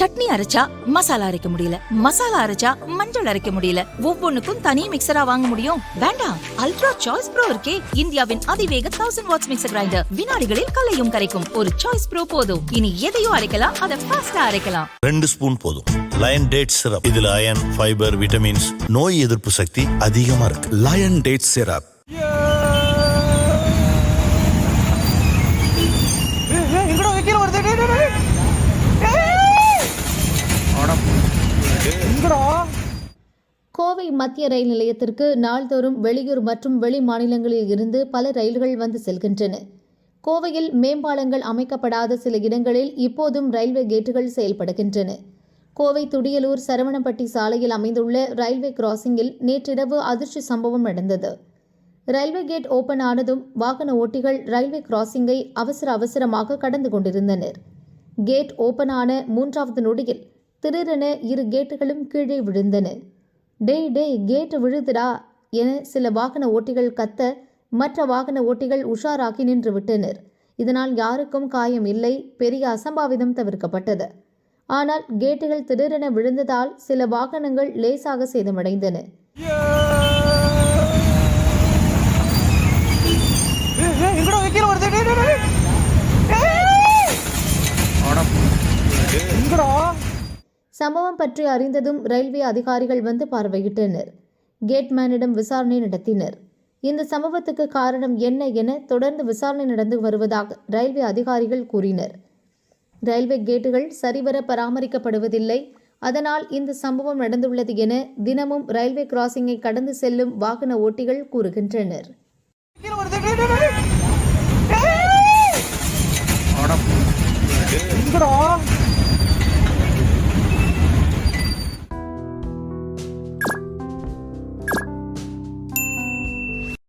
சட்னி அரைச்சா மசாலா அரைக்க முடியல. மசாலா அரைச்சா மஞ்சள் அரைக்க முடியல. ஒவ்வொன்னுக்கும் தனி மிக்சரா வாங்க முடியும். வேண்டாம். அல்ட்ரா சாய்ஸ் ப்ரோ இருக்கே. இந்தியாவின் அதிவேக தௌசண்ட் வாட்ஸ் மிக்சர் கிரைண்டர் வினாடிகளில் கலையும் கரைக்கும். ஒரு சாய்ஸ் ப்ரோ போதும். இனி எதையும் அரைக்கலாம். அதை ஃபாஸ்டா அரைக்கலாம். ரெண்டு ஸ்பூன் போதும். லயன் டேட் சிரப் இதுல அயன் ஃபைபர் விட்டமின்ஸ் நோய் எதிர்ப்பு சக்தி அதிகமா இருக்கு. லயன் டேட் சிரப் கோவை மத்திய ரயில் நிலையத்திற்கு நாள்தோறும் வெளியூர் மற்றும் வெளி மாநிலங்களில் இருந்து பல ரயில்கள் வந்து செல்கின்றன. கோவையில் மேம்பாலங்கள் அமைக்கப்படாத சில இடங்களில் இப்போதும் ரயில்வே கேட்டுகள் செயல்படுகின்றன. கோவை துடியலூர் சரவணப்பட்டி சாலையில் அமைந்துள்ள ரயில்வே கிராசிங்கில் நேற்றிரவு அதிர்ச்சி சம்பவம் நடந்தது. ரயில்வே கேட் ஓபன் ஆனதும் வாகன ஓட்டிகள் ரயில்வே கிராசிங்கை அவசர அவசரமாக கடந்து கொண்டிருந்தனர். கேட் ஓபன் ஆன மூன்றாவது நொடியில் திடீரென இரு கேட்டுகளும் கீழே விழுந்தன. டேய் டேய் கேட்டு விழுதுடா என சில வாகன ஓட்டிகள் கத்த மற்ற வாகன ஓட்டிகள் உஷாராக்கி நின்று விட்டனர். இதனால் யாருக்கும் காயம் இல்லை பெரிய அசம்பாவிதம் தவிர்க்கப்பட்டது. ஆனால் கேட்டுகள் திடீரென விழுந்ததால் சில வாகனங்கள் லேசாக சேதமடைந்தன. சம்பவம் பற்றி அறிந்ததும் ரயில்வே அதிகாரிகள் வந்து பார்வையிட்டனர். கேட்மேனிடம் விசாரணை நடத்தினர். இந்த சம்பவத்துக்கு காரணம் என்ன என தொடர்ந்து விசாரணை நடந்து வருவதாக ரயில்வே அதிகாரிகள் கூறினர். ரயில்வே கேட்டுகள் சரிவர பராமரிக்கப்படுவதில்லை. அதனால் இந்த சம்பவம் நடந்துள்ளது என தினமும் ரயில்வே கிராசிங்கை கடந்து செல்லும் வாகன ஓட்டிகள் கூறுகின்றனர்.